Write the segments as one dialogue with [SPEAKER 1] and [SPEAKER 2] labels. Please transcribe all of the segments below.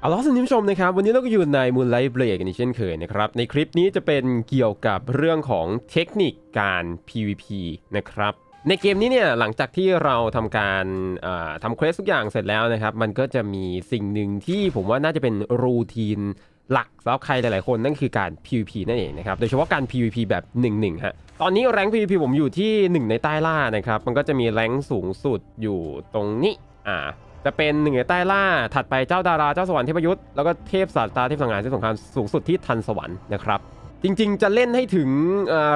[SPEAKER 1] เอาล่ะสวัสดีผู้ชมนะครับ วันนี้เราก็อยู่ใน Moonlight Break กันอีกเช่นเคยนะครับ ในคลิปนี้จะเป็นเกี่ยวกับเรื่องของเทคนิคการ PVP นะครับ ในเกมนี้เนี่ยหลังจากที่เราทำการทำเควสทุกอย่างเสร็จแล้วนะครับ มันก็จะมีสิ่งหนึ่งที่ผมว่าน่าจะเป็นรูทีนหลักสำหรับใครหลายๆ คนนั่นคือการ PVP นั่นเองนะครับ โดยเฉพาะการ PVP แบบ1-1ฮะ ตอนนี้แรง PVP ผมอยู่ที่ 1 ในใต้ล่านะครับ มันก็จะมีแรงสูงสุดอยู่ตรงนี้ อ่า จะเป็นหนึ่งในใต้ล่าถัดไปเจ้าดาราเจ้าสวรรค์เทพยุทธ์แล้วก็เทพศาสตราเทพสังหารเทพสงครามสูงสุดที่ทันสวรรค์นะครับจริงๆ จะเล่นให้ถึง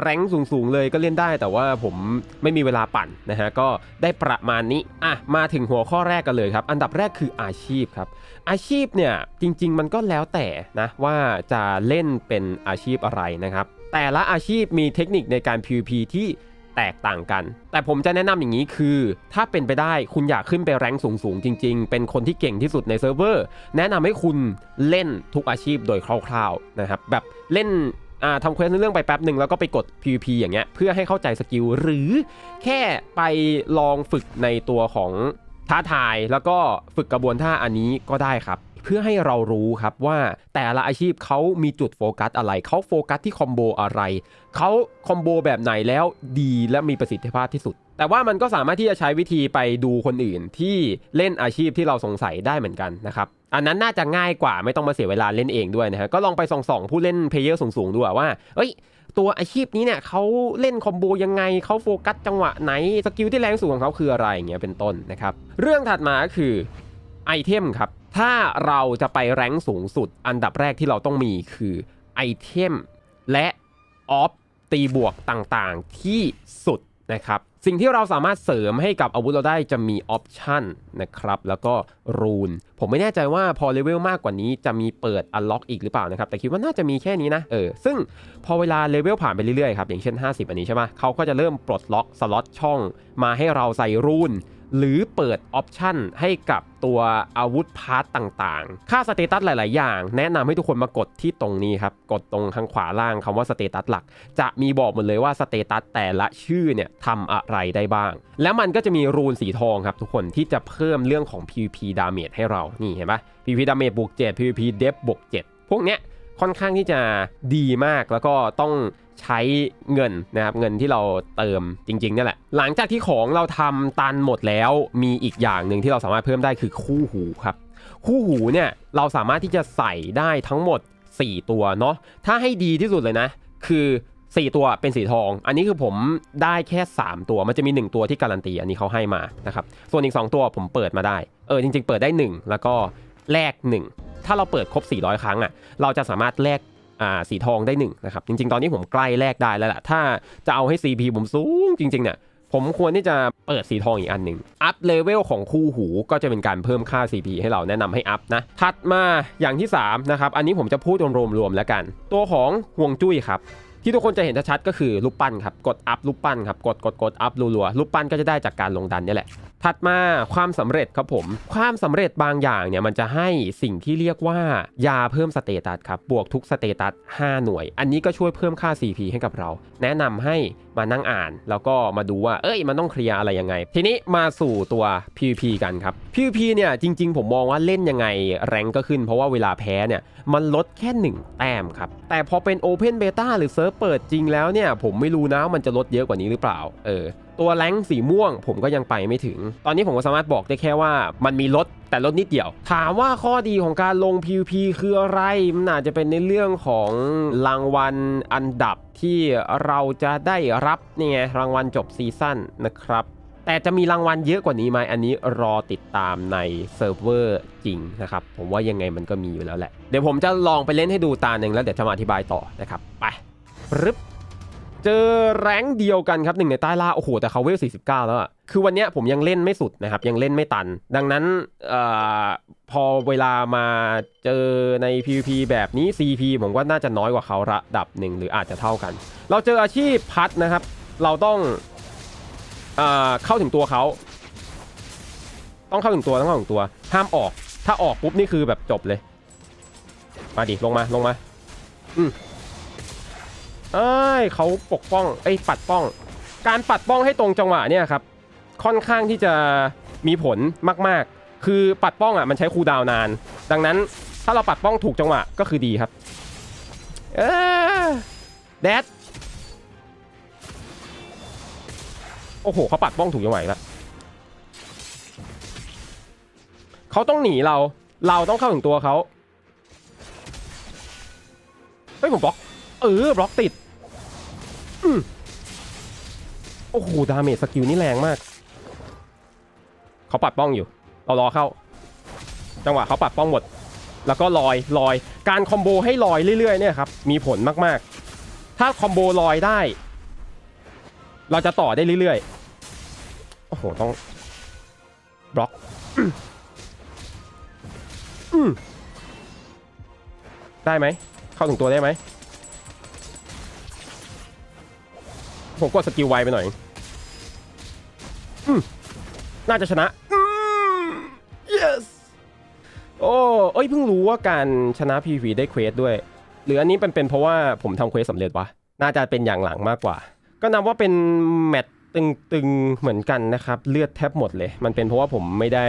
[SPEAKER 1] แรงสูงๆ เลยก็เล่นได้แต่ว่าผมไม่มีเวลาปั่นนะฮะก็ได้ประมาณนี้อะมาถึงหัวข้อแรกกันเลยครับ อันดับแรกคืออาชีพครับ อาชีพเนี่ยจริง ๆ มันก็แล้วแต่นะว่าจะเล่นเป็นอาชีพอะไรนะครับ แต่ละอาชีพมีเทคนิคในการ PVP ที่ แตกต่างกัน แต่ผมจะแนะนำอย่างนี้คือ ถ้าเป็นไปได้คุณอยากขึ้นไปแรงสูงๆ จริง ๆ เป็นคนที่เก่งที่สุดในเซิร์ฟเวอร์ แนะนำให้คุณเล่นทุกอาชีพโดยคร่าวๆนะครับแบบเล่นทำเควสเรื่องไปแป๊บหนึ่งแล้วก็ไปกด PVP อย่างเงี้ยเพื่อให้เข้าใจสกิลหรือแค่ไปลองฝึกในตัวของท้าทายแล้วก็ฝึกกระบวนท่าอันนี้ก็ได้ครับ เพื่อให้เรารู้ครับว่าแต่ละอาชีพเขามีจุดโฟกัสอะไรเขาโฟกัสที่คอมโบอะไรเขาคอมโบแบบไหนแล้วดีและมีประสิทธิภาพที่สุด แต่ว่ามันก็สามารถที่จะใช้วิธีไปดูคนอื่นที่เล่นอาชีพที่เราสงสัยได้เหมือนกันนะครับอันนั้นน่าจะง่ายกว่าไม่ต้องมาเสียเวลาเล่นเองด้วยนะฮะก็ลองไปส่องๆผู้เล่นเพลเยอร์สูงๆดูว่าเอ้ยตัวอาชีพนี้เนี่ยเขาเล่นคอมโบยังไงเขาโฟกัสจังหวะไหนสกิลที่แรงสูงของเขาคืออะไรอย่างเงี้ยเป็นต้นนะครับเรื่องถัดมาก็คือไอเทมครับ ถ้าเราจะไปแรงสูงสุด อันดับแรกที่เราต้องมีคือไอเทมและออฟตีบวกต่างๆที่สุดนะครับ สิ่งที่เราสามารถเสริมให้กับอาวุธเราได้จะมีออปชันนะครับ แล้วก็รูน ผมไม่แน่ใจว่าพอเลเวลมากกว่านี้จะมีเปิดอันล็อกอีกหรือเปล่านะครับ แต่คิดว่าน่าจะมีแค่นี้นะเออซึ่งพอเวลาเลเวลผ่านไปเรื่อยๆครับอย่างเช่น 50 อันนี้ใช่ไหมเขาก็จะเริ่มปลดล็อกสล็อตช่องมาให้เราใส่รูน หรือเปิดออปชันให้กับตัวอาวุธพาร์ตต่างๆ ค่าสเตตัสหลาย ๆ อย่าง แนะนำให้ทุกคนมากดที่ตรงนี้ครับ กดตรงทางขวาล่างคำว่าสเตตัสหลัก จะมีบอกหมดเลยว่าสเตตัสแต่ละชื่อเนี่ยทำอะไรได้บ้าง แล้วมันก็จะมีรูนสีทองครับทุกคนที่จะเพิ่มเรื่องของ PVP damage ให้เรา นี่เห็นปะ PVP damage บวก7 PVP depth บวก7พวกเนี้ยค่อนข้างที่จะดีมากแล้วก็ต้อง ใช้เงินนะครับเงินที่เราเติมจริงๆนี่แหละ หลังจากที่ของเราทำตันหมดแล้วมีอีกอย่างหนึ่งที่เราสามารถเพิ่มได้คือคู่หูครับ คู่หูเนี่ยเราสามารถที่จะใส่ได้ทั้งหมด 4 ตัวเนาะถ้าให้ดีที่สุดเลยนะ คือ 4 ตัวเป็นสีทอง อันนี้คือผมได้แค่ 3 ตัวมันจะมี 1 ตัวที่การันตีอันนี้เขาให้มานะครับส่วนอีก 2 ตัวผมเปิดมาได้เออจริง ๆ เปิดได้ 1 แล้วก็แลก1ถ้าเราเปิดครบ 400 ครั้งอะเราจะสามารถแลก สีทองได้1นะครับจริงๆ ตอนนี้ผมใกล้แลกได้แล้วล่ะถ้าจะเอาให้ CP ผมสูงจริงๆเนี่ยผมควรที่จะเปิดสีทองอีกอันหนึ่งอัพเลเวลของคู่หูก็จะเป็นการเพิ่มค่า CP ให้เราแนะนำให้อัพนะ ถัดมาอย่างที่3นะครับอันนี้ผมจะพูดรวมๆแล้วกัน ตัวของห่วงจุ้ยครับที่ทุกคนจะเห็นชัดๆก็คือรูปปั้นครับกดอัพรูปปั้นครับกดกดกดอัพรัวๆรูปปั้นก็จะได้จากการลงดันนี่แหละ ถัดมาความสำเร็จครับผม ความสำเร็จบางอย่างเนี่ยมันจะให้สิ่งที่เรียกว่ายาเพิ่มสเตตัสครับ บวกทุกสเตตัส 5 หน่วย อันนี้ก็ช่วยเพิ่มค่า CP ให้กับเรา แนะนำให้มานั่งอ่าน แล้วก็มาดูว่า เอ้ย มันต้องเคลียร์อะไรยังไง ทีนี้มาสู่ตัว PVP กันครับ PVP เนี่ยจริง ๆ ผมมองว่าเล่นยังไงแรงก็ขึ้น เพราะว่าเวลาแพ้เนี่ยมันลดแค่ 1 แต้มครับ แต่พอเป็น Open Beta หรือเซิร์ฟเปิดจริงแล้วเนี่ยผมไม่รู้นะมันจะลดเยอะกว่านี้หรือเปล่า เออตัวแรงสีม่วง ผมก็ยังไปไม่ถึง ตอนนี้ผมก็สามารถบอกได้แค่ว่ามันมีลดแต่ลดนิดเดียว ถามว่าข้อดีของการลง PVP คืออะไร มันอาจจะเป็นในเรื่องของรางวัลอันดับที่เราจะได้รับนี่ไงรางวัลจบซีซั่นนะครับแต่จะมีรางวัลเยอะกว่านี้ไหมอันนี้รอติดตามในเซิร์ฟเวอร์จริงนะครับ ผมว่ายังไงมันก็มีอยู่แล้วแหละ เดี๋ยวผมจะลองไปเล่นให้ดูตาหนึ่งแล้วเดี๋ยวจะมาอธิบายต่อนะครับ ไปรึบ เจอแรงเดียวกันครับหนึ่งในใต้ล่าโอ้โหแต่เขาเวล 49 แล้วอะคือวันนี้ผมยังเล่นไม่สุดนะครับ ยังเล่นไม่ตัน ดังนั้นอพอเวลามาเจอใน PVP แบบนี้ CP ผมว่าน่าจะน้อยกว่าเขาระดับหนึ่งหรืออาจจะเท่ากัน เราเจออาชีพพัดนะครับ เราต้องเอเข้าถึงตัวเขาต้องเข้าถึงตัวต้องเข้าถึงตัวห้ามออก ถ้าออกปุ๊บนี่คือแบบจบเลย มาดิลงมาลงมา อืม เอ้ยเขาปกป้องไอ้ปัดป้อง การปัดป้องให้ตรงจังหวะเนี่ยครับค่อนข้างที่จะมีผลมากๆ คือปัดป้องอะมันใช้คูดาวนาน ดังนั้นถ้าเราปัดป้องถูกจังหวะก็คือดีครับเออแดดโอ้โหเขาปัดป้องถูกจังหวะแล้วเขาต้องหนีเราเราต้องเข้าถึงตัวเขาเฮ้ยผมบล็อกเออบล็อกติด โอ้โห ดาเมจสกิลนี่แรงมาก เขาปัดป้องอยู่เรารอเข้า จังหวะเขาปัดป้องหมด แล้วก็ลอยลอย การคอมโบให้ลอยเรื่อยๆเนี่ยครับ มีผลมากๆ ถ้าคอมโบลอยได้ เราจะต่อได้เรื่อยๆ โอ้โห ต้องบล็อกได้ไหม เข้าถึงตัวได้ไหม ผมกดสกิลไวไปหน่อยอืมน่าจะชนะอืม yes โอ้เอ้ยเพิ่งรู้ว่าการชนะ PVP ได้เควสด้วย หรืออันนี้เป็นเป็นเพราะว่าผมทำเควสสำเร็จวะน่าจะเป็นอย่างหลังมากกว่า ก็นับว่าเป็นแมตช์ตึงๆเหมือนกันนะครับ เลือดแทบหมดเลย มันเป็นเพราะว่าผมไม่ได้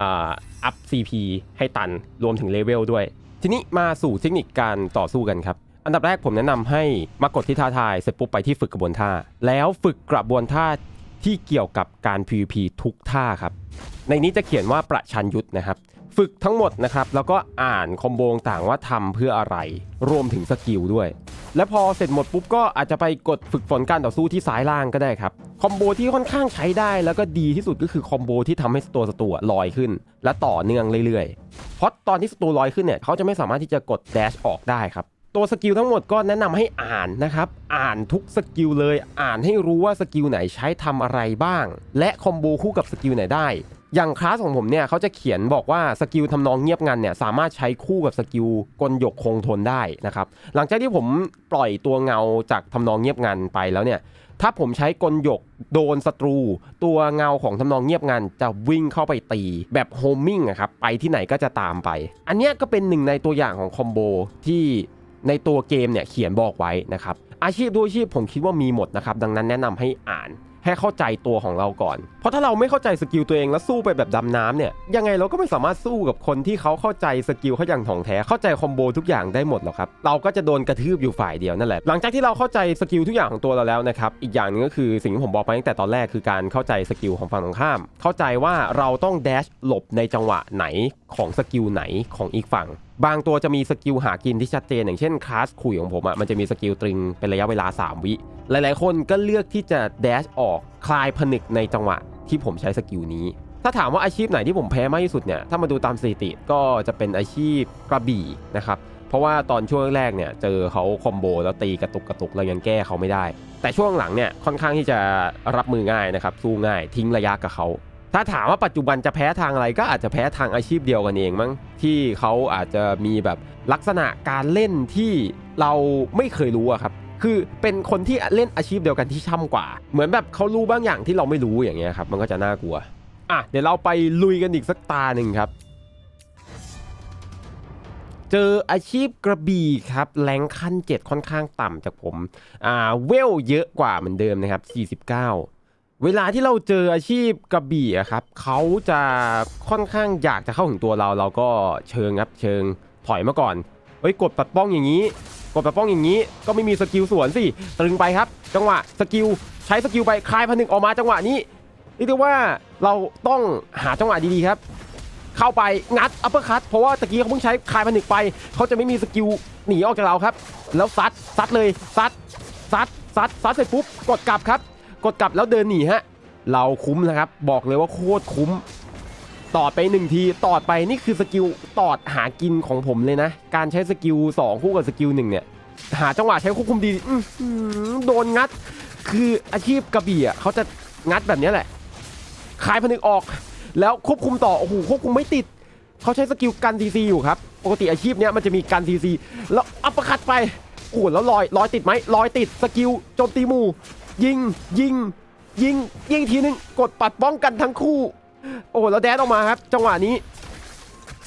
[SPEAKER 1] อ่าอัพ CP ให้ตันรวมถึงเลเวลด้วย ทีนี้มาสู่เทคนิคการต่อสู้กันครับ อันดับแรกผมแนะนำให้มากดที่ท้าทายเสร็จปุ๊บไปที่ฝึกกระบวนท่า แล้วฝึกกระบวนท่าที่เกี่ยวกับการ PVP ทุกท่าครับ ในนี้จะเขียนว่าประชันยุทธนะครับ ฝึกทั้งหมดนะครับ แล้วก็อ่านคอมโบต่างว่าทำเพื่ออะไร รวมถึงสกิลด้วย และพอเสร็จหมดปุ๊บก็อาจจะไปกดฝึกฝนการต่อสู้ที่ซ้ายล่างก็ได้ครับ คอมโบที่ค่อนข้างใช้ได้แล้วก็ดีที่สุดก็คือคอมโบที่ทำให้ตัวศัตรูอะลอยขึ้น และต่อเนื่องเรื่อยๆ เพราะตอนที่ศัตรูลอยขึ้นเนี่ยเขาจะไม่สามารถที่จะกดแดชออกได้ครับ ตัวสกิลทั้งหมดก็แนะนำให้อ่านนะครับ อ่านทุกสกิลเลย อ่านให้รู้ว่าสกิลไหนใช้ทำอะไรบ้าง และคอมโบคู่กับสกิลไหนได้ อย่างคลาสของผมเนี่ยเขาจะเขียนบอกว่าสกิลทำนองเงียบงันเนี่ยสามารถใช้คู่กับสกิลกลหยกคงทนได้นะครับ หลังจากที่ผมปล่อยตัวเงาจากทำนองเงียบงันไปแล้วเนี่ยถ้าผมใช้กลหยกโดนศัตรู ตัวเงาของทำนองเงียบงันจะวิ่งเข้าไปตีแบบโฮมมิ่งอะครับไปที่ไหนก็จะตามไป อันนี้ก็เป็นหนึ่งในตัวอย่างของคอมโบที่ ในตัวเกมเนี่ยเขียนบอกไว้นะครับ อาชีพทุกอาชีพผมคิดว่ามีหมดนะครับ ดังนั้นแนะนำให้อ่านให้เข้าใจตัวของเราก่อน เพราะถ้าเราไม่เข้าใจสกิลตัวเองแล้วสู้ไปแบบดำน้ำเนี่ย ยังไงเราก็ไม่สามารถสู้กับคนที่เขาเข้าใจสกิลเขาอย่างถ่องแท้ เข้าใจคอมโบทุกอย่างได้หมดหรอกครับ เราก็จะโดนกระทืบอยู่ฝ่ายเดียวนั่นแหละ หลังจากที่เราเข้าใจสกิลทุกอย่างของตัวเราแล้วนะครับ อีกอย่างหนึงก็คือสิ่งที่ผมบอกไปตั้งแต่ตอนแรกคือการเข้าใจสกิลของฝั่งตรงข้าม เข้าใจว่าเราต้องแดชหลบในจังหวะไหนของสกิลไหนของอีกฝั่ง บางตัวจะมีสกิลหากินที่ชัดเจน อย่างเช่นคลาสคุยของผมอะมันจะมีสกิลตรึงเป็นระยะเวลา 3 วิ หลายๆ คนก็เลือกที่จะแดชออกคลายผนึกในจังหวะที่ผมใช้สกิลนี้ ถ้าถามว่าอาชีพไหนที่ผมแพ้มากที่สุดเนี่ยถ้ามาดูตามสถิติก็จะเป็นอาชีพกระบี่นะครับเพราะว่าตอนช่วงแรกเนี่ยเจอเขาคอมโบแล้วตีกระตุกกระตุกเรายังแก้เขาไม่ได้ แต่ช่วงหลังเนี่ยค่อนข้างที่จะรับมือง่ายนะครับสู้ง่ายทิ้งระยะกับเขา ถ้าถามว่าปัจจุบันจะแพ้ทางอะไรก็อาจจะแพ้ทางอาชีพเดียวกันเองมั้งที่เขาอาจจะมีแบบลักษณะการเล่นที่เราไม่เคยรู้อะครับ คือเป็นคนที่เล่นอาชีพเดียวกันที่ช่ำกว่า เหมือนแบบเขารู้บางอย่างที่เราไม่รู้อย่างเงี้ยครับ มันก็จะน่ากลัวอะเดี๋ยวเราไปลุยกันอีกสักตาหนึ่งครับ เจออาชีพกระบี่ครับแรงขั้น 7 ค่อนข้างต่ำจากผมอ่าเวลเยอะกว่าเหมือนเดิมนะครับ 49 เวลาที่เราเจออาชีพกระบี่อะครับเขาจะค่อนข้างอยากจะเข้าถึงตัวเราเราก็เชิงครับเชิงถอยมาก่อนเฮ้ยกดปัดป้องอย่างนี้ กดปัดป้องอย่างนี้ก็ไม่มีสกิลสวนสิตรึงไปครับ จังหวะสกิลใช้สกิลไปคลายพันหนึ่งออกมาจังหวะนี้เรียกได้ว่าเราต้องหาจังหวะดีๆครับ เข้าไปงัดอัปเปอร์คัตเพราะว่าตะกี้เขาเพิ่งใช้คลายพันหนึ่งไปเขาจะไม่มีสกิลหนีออกจากเราครับ แล้วซัดซัดเลยซัดซัดซัดซัดเสร็จปุ๊บกดกลับครับ กดกลับแล้วเดินหนีฮะ เราคุ้มนะครับ บอกเลยว่าโคตรคุ้ม ตอดไปหนึ่งที ตอดไปนี่คือสกิลตอดหากินของผมเลยนะ การใช้สกิล2คู่กับสกิลหนึ่งเนี่ย หาจังหวะใช้ควบคุมดีอืโดนงัด คืออาชีพกระบี่อะเขาจะงัดแบบนี้แหละคลายผนึกออก แล้วควบคุมต่อ โอ้โห ควบคุมไม่ติด เขาใช้สกิลกันซีซีอยู่ครับ ปกติอาชีพเนี้ยมันจะมีกันซีซีแล้วอัปเปอร์คัตไปโอ้แล้วลอยลอยติดไหมลอยติดสกิลโจมตีมู ยิงยิงยิงยิงทีนึงกดปัดป้องกันทั้งคู่ โอ้โหแล้วแดนออกมาครับจังหวะนี้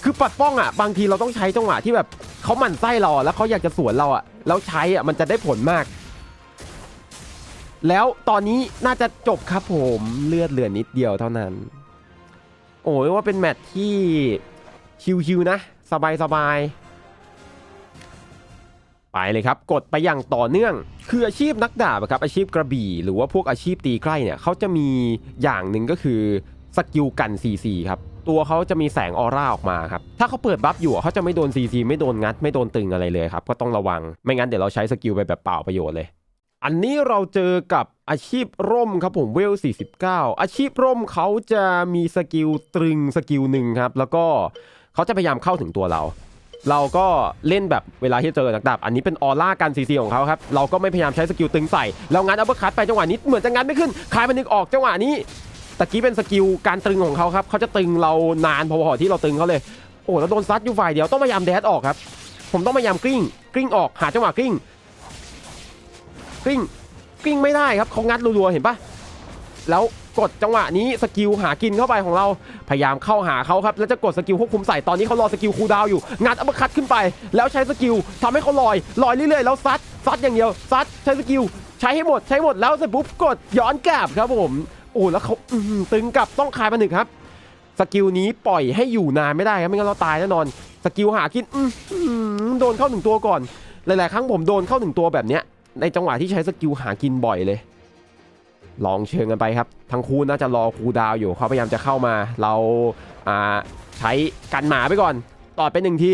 [SPEAKER 1] คือปัดป้องอะ บางทีเราต้องใช้จังหวะที่แบบเขาหมั่นไส้เราแล้วเขาอยากจะสวนเราอะแล้วใช้อะมันจะได้ผลมาก แล้วตอนนี้น่าจะจบครับผมเลือดเหลือนิดเดียวเท่านั้น โอ้ยว่าเป็นแมตช์ที่ชิวๆนะ สบายสบาย ไปเลยครับ กดไปอย่างต่อเนื่อง คืออาชีพนักดาบครับอาชีพกระบี่ หรือว่าพวกอาชีพตีใกล้เนี่ยเขาจะมีอย่างหนึ่งก็คือสกิลกัน CC ครับตัวเขาจะมีแสงออร่าออกมาครับถ้าเขาเปิดบัฟอยู่เขาจะไม่โดน CC ไม่โดนงัดไม่โดนตึงอะไรเลยครับก็ต้องระวังไม่งั้นเดี๋ยวเราใช้สกิลไปแบบเปล่าประโยชน์เลย อันนี้เราเจอกับอาชีพร่มครับผมเวล 49 อาชีพร่มเขาจะมีสกิลตรึงสกิลหนึ่งครับแล้วก็เขาจะพยายามเข้าถึงตัวเรา เราก็เล่นแบบเวลาที่เจอนักดาบอันนี้เป็นออร่าการซีซีของเขาครับ เราก็ไม่พยายามใช้สกิลตึงใส่ แล้วงัดอัปเปอร์คัตไปจังหวะนี้เหมือนจะงัดไม่ขึ้นคลายมันนึกออกจังหวะนี้ตะกี้เป็นสกิลการตึงของเขาครับเขาจะตึงเรานานพอๆที่เราตึงเขาเลย โอ้แล้วโดนซัดอยู่ฝ่ายเดียวต้องพยายามแดดออกครับ ผมต้องพยายามกลิ้งกลิ้งออกหาจังหวะกลิ้งกลิ้งกลิ้งไม่ได้ครับเขางัดรัวๆเห็นปะแล้ว กดจังหวะนี้สกิลหากินเข้าไปของเราพยายามเข้าหาเขาครับแล้วจะกดสกิลควบคุมใส่ตอนนี้เขารอสกิลคูลดาวอยู่ งัดอัปคัตขึ้นไป แล้วใช้สกิลทำให้เขาลอยลอยเรื่อยๆแล้วซัดซัดอย่างเดียวซัดใช้สกิลใช้ให้หมดใช้หมดแล้วเสร็จปุ๊บกดย้อนกลับครับผมโอ้แล้วเขาตึงกลับต้องคายมาหนึ่งครับสกิลนี้ปล่อยให้อยู่นานไม่ได้ครับไม่งั้นเราตายแน่นอน สกิลหากินอืโดนเข้าหนึ่งตัวก่อน หลาย ๆ ครั้งผมโดนเข้าหนึ่งตัวแบบเนี้ยในจังหวะที่ใช้สกิลหากินบ่อยเลย ลองเชิงกันไปครับ ทั้งคู่น่าจะรอคูดาวอยู่เขาพยายามจะเข้ามา เราใช้กันหมาไปก่อนต่อไปหนึ่งที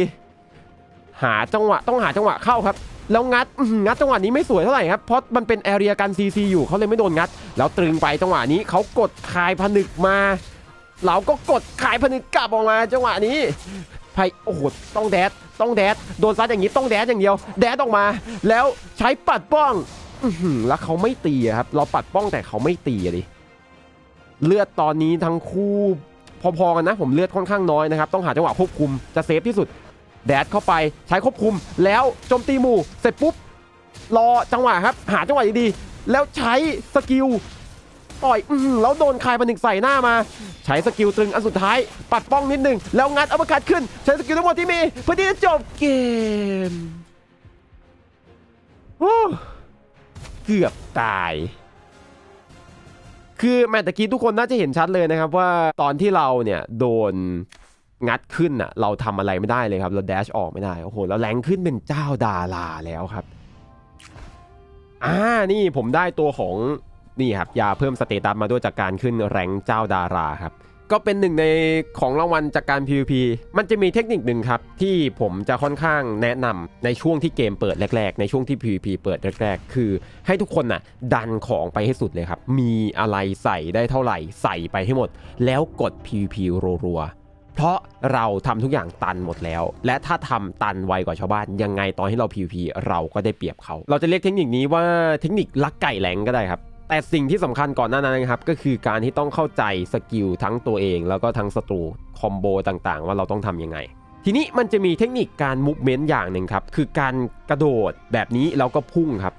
[SPEAKER 1] หาจังหวะต้องหาจังหวะเข้าครับ แล้วงัดงัดจังหวะนี้ไม่สวยเท่าไหร่ครับเพราะมันเป็นแอเรียกันซีซีอยู่เขาเลยไม่โดนงัด แล้วตรึงไปจังหวะนี้เขากดคายผนึกมา เราก็กดคายผนึกกลับออกมา จังหวะนี้ไพโอ้โหต้องแดดต้องแดดโดนซัดอย่างนี้ต้องแดดอย่างเดียว แดดออกมา แล้วใช้ปัดป้อง แล้วเขาไม่ตีครับ เราปัดป้องแต่เขาไม่ตีอะดิ เลือดตอนนี้ทั้งคู่พอๆกันนะ ผมเลือดค่อนข้างน้อยนะครับ ต้องหาจังหวะควบคุมจะเซฟที่สุด แดดเข้าไปใช้ควบคุม แล้วโจมตีหมู่เสร็จปุ๊บ รอจังหวะครับ หาจังหวะดีๆแล้วใช้สกิลต่อยอื้อหือแล้วโดนคายมาหนึ่งใส่หน้ามา ใช้สกิลตรึงอันสุดท้าย ปัดป้องนิดหนึ่งแล้วงัดอัปเปอร์คัตขึ้น ใช้สกิลทั้งหมดที่มีเพื่อที่จะจบเกมโอ้ เกือบตาย คือแมตตะกี้ทุกคนน่าจะเห็นชัดเลยนะครับว่าตอนที่เราเนี่ยโดนงัดขึ้นอะเราทำอะไรไม่ได้เลยครับ เราแดชออกไม่ได้ โอ้โห แล้วแรงขึ้นเป็นเจ้าดาราแล้วครับ อ่า นี่ผมได้ตัวของนี่ครับยาเพิ่มสเตตัสมาด้วยจากการขึ้นแรงเจ้าดาราครับ ก็เป็นหนึ่งในของรางวัลจากการ PVP มันจะมีเทคนิคหนึ่งครับ ที่ผมจะค่อนข้างแนะนำในช่วงที่เกมเปิดแรก ๆ ในช่วงที่ PVP เปิดแรก ๆ คือให้ทุกคนน่ะดันของไปให้สุดเลยครับ มีอะไรใส่ได้เท่าไหร่ใส่ไปให้หมด แล้วกด PVP รัวๆเพราะเราทำทุกอย่างตันหมดแล้ว และถ้าทำตันไวกว่าชาวบ้าน ยังไงตอนที่เรา PVP เราก็ได้เปรียบเขา เราจะเรียกเทคนิคนี้ว่าเทคนิคลักไก่แหลงก็ได้ครับ แต่สิ่งที่สำคัญก่อนหน้านั้นนะครับ ก็คือการที่ต้องเข้าใจสกิลทั้งตัวเอง แล้วก็ทั้งศัตรูคอมโบต่างๆ ว่าเราต้องทำยังไง ทีนี้มันจะมีเทคนิคการมูฟเมนต์อย่างหนึ่งครับ คือการกระโดดแบบนี้แล้วก็พุ่งครับ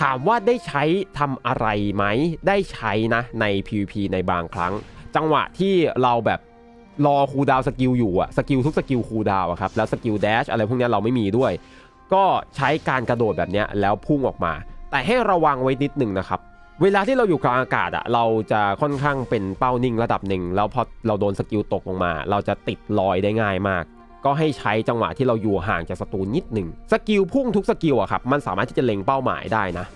[SPEAKER 1] ถามว่าได้ใช้ทำอะไรไหม ได้ใช้นะใน PVP ในบางครั้ง จังหวะที่เราแบบรอคูลดาวสกิลอยู่อะสกิลทุกสกิลคูลดาวอะครับแล้วสกิลแดชอะไรพวกนี้เราไม่มีด้วย ก็ใช้การกระโดดแบบนี้แล้วพุ่งออกมา แต่ให้ระวังไว้นิดหนึ่งนะครับ เวลาที่เราอยู่กลางอากาศอะเราจะค่อนข้างเป็นเป้านิ่งระดับหนึ่งแล้วพอเราโดนสกิลตกลงมา เราจะติดลอยได้ง่ายมาก ก็ให้ใช้จังหวะที่เราอยู่ห่างจากศัตรูนิดหนึ่งสกิลพุ่งทุกสกิลอะครับมันสามารถที่จะเล็งเป้าหมายได้นะ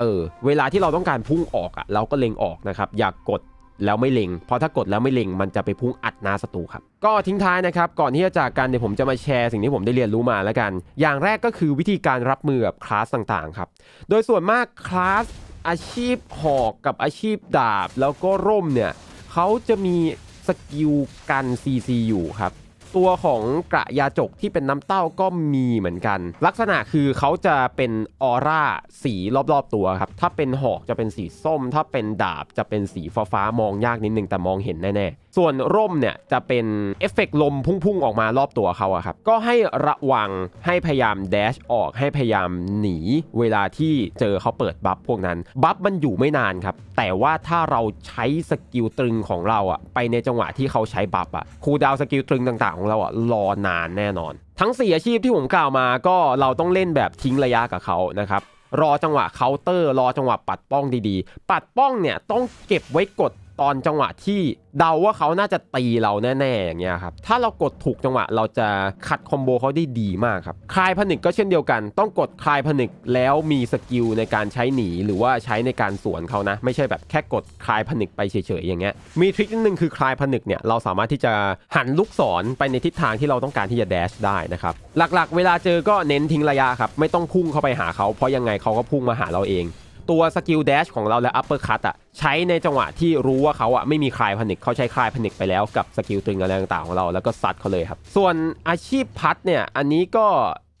[SPEAKER 1] เออเวลาที่เราต้องการพุ่งออกอะเราก็เล็งออกนะครับอย่ากกดแล้วไม่เล็ง เพราะถ้ากดแล้วไม่เล็งมันจะไปพุ่งอัดหน้าศัตรูครับ ก็ทิ้งท้ายนะครับ ก่อนที่จะจากกันเดี๋ยวผมจะมาแชร์สิ่งที่ผมได้เรียนรู้มาแล้วกัน อย่างแรกก็คือวิธีการรับมือกับคลาสต่างๆครับ โดยส่วนมากคลาส อาชีพหอกกับอาชีพดาบแล้วก็ร่มเนี่ยเขาจะมีสกิลกัน CC อยู่ครับ ตัวของกระยาจกที่เป็นน้ำเต้าก็มีเหมือนกัน ลักษณะคือเขาจะเป็นออร่าสีรอบๆตัวครับ ถ้าเป็นหอกจะเป็นสีส้ม ถ้าเป็นดาบจะเป็นสีฟ้าๆมองยากนิดนึงแต่มองเห็นแน่ๆส่วนร่มเนี่ยจะเป็นเอฟเฟกต์ลมพุ่งๆออกมารอบตัวเขาอะครับ ก็ให้ระวังให้พยายามแดชออกให้พยายามหนีเวลาที่เจอเขาเปิดบัฟพวกนั้น บัฟมันอยู่ไม่นานครับ แต่ว่าถ้าเราใช้สกิลตรึงของเราอะไปในจังหวะที่เขาใช้บัฟอะคูดาวสกิลตรึงต่างๆของเราอะรอนานแน่นอน ทั้ง 4 อาชีพที่ผมกล่าวมาก็เราต้องเล่นแบบทิ้งระยะกับเขานะครับรอจังหวะเคาน์เตอร์ รอจังหวะปัดป้องดีๆ ปัดป้องเนี่ยต้องเก็บไว้กด ตอนจังหวะที่เดาว่าเขาน่าจะตีเราแน่ๆอย่างเงี้ยครับถ้าเรากดถูกจังหวะเราจะขัดคอมโบเขาได้ดีมากครับคลายผนึกก็เช่นเดียวกัน ต้องกดคลายผนึกแล้วมีสกิลในการใช้หนีหรือว่าใช้ในการสวนเขานะ ไม่ใช่แบบแค่กดคลายผนึกไปเฉยๆอย่างเงี้ยมีทริคนิดนึงคือคลายผนึกเนี่ยเราสามารถที่จะหันลูกศรไปในทิศทางที่เราต้องการที่จะแดชได้นะครับหลักๆ เวลาเจอก็เน้นทิ้งระยะครับไม่ต้องพุ่งเข้าไปหาเขาเพราะยังไงเขาก็พุ่งมาหาเราเอง ตัวสกิลแดชของเราและอัปเปอร์คัตอะใช้ในจังหวะที่รู้ว่าเขาอะไม่มีคลายผนึกเขาใช้คลายผนึกไปแล้วกับสกิลตึงอะไรต่างๆของเราแล้วก็ซัดเขาเลยครับ ส่วนอาชีพพัดเนี่ยอันนี้ก็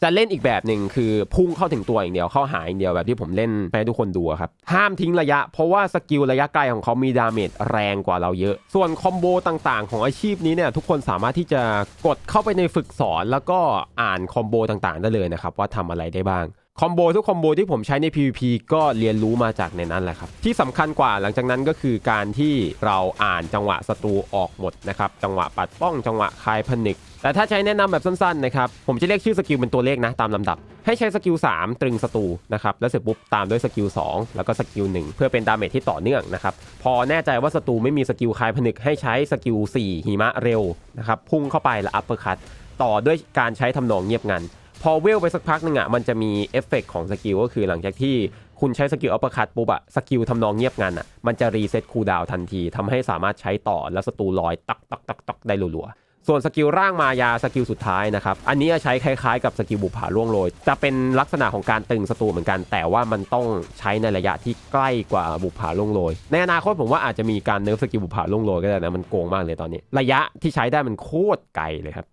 [SPEAKER 1] จะเล่นอีกแบบหนึ่งคือพุ่งเข้าถึงตัวอย่างเดียวเข้าหาอย่างเดียวแบบที่ผมเล่นให้ทุกคนดูครับห้ามทิ้งระยะ เพราะว่าสกิลระยะไกลของเขามีดาเมจแรงกว่าเราเยอะ ส่วนคอมโบต่างๆ ของอาชีพนี้เนี่ยทุกคนสามารถที่จะกดเข้าไปในฝึกสอน แล้วก็อ่านคอมโบต่างๆ ได้เลยนะครับว่าทำอะไรได้บ้าง คอมโบทุกคอมโบที่ผมใช้ใน PVP ก็เรียนรู้มาจากในนั้นแหละครับ ที่สำคัญกว่าหลังจากนั้นก็คือการที่เราอ่านจังหวะศัตรูออกหมดนะครับ จังหวะปัดป้องจังหวะคลายผนึกแต่ถ้าใช้แนะนำแบบสั้นๆนะครับ ผมจะเรียกชื่อสกิลเป็นตัวเลขนะตามลำดับ ให้ใช้สกิล3ตรึงศัตรูนะครับ แล้วเสร็จปุ๊บตามด้วยสกิล2แล้วก็สกิล1เพื่อเป็นดาเมจที่ต่อเนื่องนะครับ พอแน่ใจว่าศัตรูไม่มีสกิลคลายผนึกให้ใช้สกิล4หิมะเร็วนะครับพุ่งเข้าไปแล้วอัปเปอร์คัตต่อด้วยการใช้ทำนองเงียบงัน พอเวลไปสักพักหนึ่งอะมันจะมีเอฟเฟกของสกิลก็คือหลังจากที่คุณใช้สกิลอัปเปอร์คัตปุ๊บอะสกิลทำนองเงียบงันอะมันจะรีเซ็ตคูลดาวทันทีทำให้สามารถใช้ต่อแล้วศัตรูลอยตักตักตักตักได้รัวๆส่วนสกิลร่างมายาสกิลสุดท้ายนะครับ อันนี้ใช้คล้ายๆกับสกิลบุผาล่วงโรยจะเป็นลักษณะของการตึงศัตรูเหมือนกัน แต่ว่ามันต้องใช้ในระยะที่ใกล้กว่าบุผาล่วงโรยในอนาคตผมว่าอาจจะมีการเนิร์ฟสกิลบุผาล่วงโรยก็ได้นะมันโกงมากเลยตอนนี้ ระยะที่ใช้ได้มันโคตรไกลเลยครับ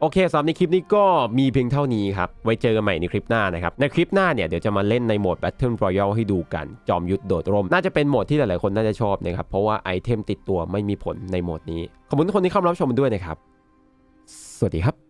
[SPEAKER 1] โอเคสำหรับในคลิปนี้ก็มีเพียงเท่านี้ครับ ไว้เจอกันใหม่ในคลิปหน้านะครับ ในคลิปหน้าเนี่ย เดี๋ยวจะมาเล่นในโหมด Battle Royale ให้ดูกัน จอมยุทธโดดร่ม น่าจะเป็นโหมดที่หลายๆคนน่าจะชอบนะครับ เพราะว่าไอเทมติดตัวไม่มีผลในโหมดนี้ ขอบคุณทุกคนที่เข้ามารับชมด้วยนะครับ สวัสดีครับ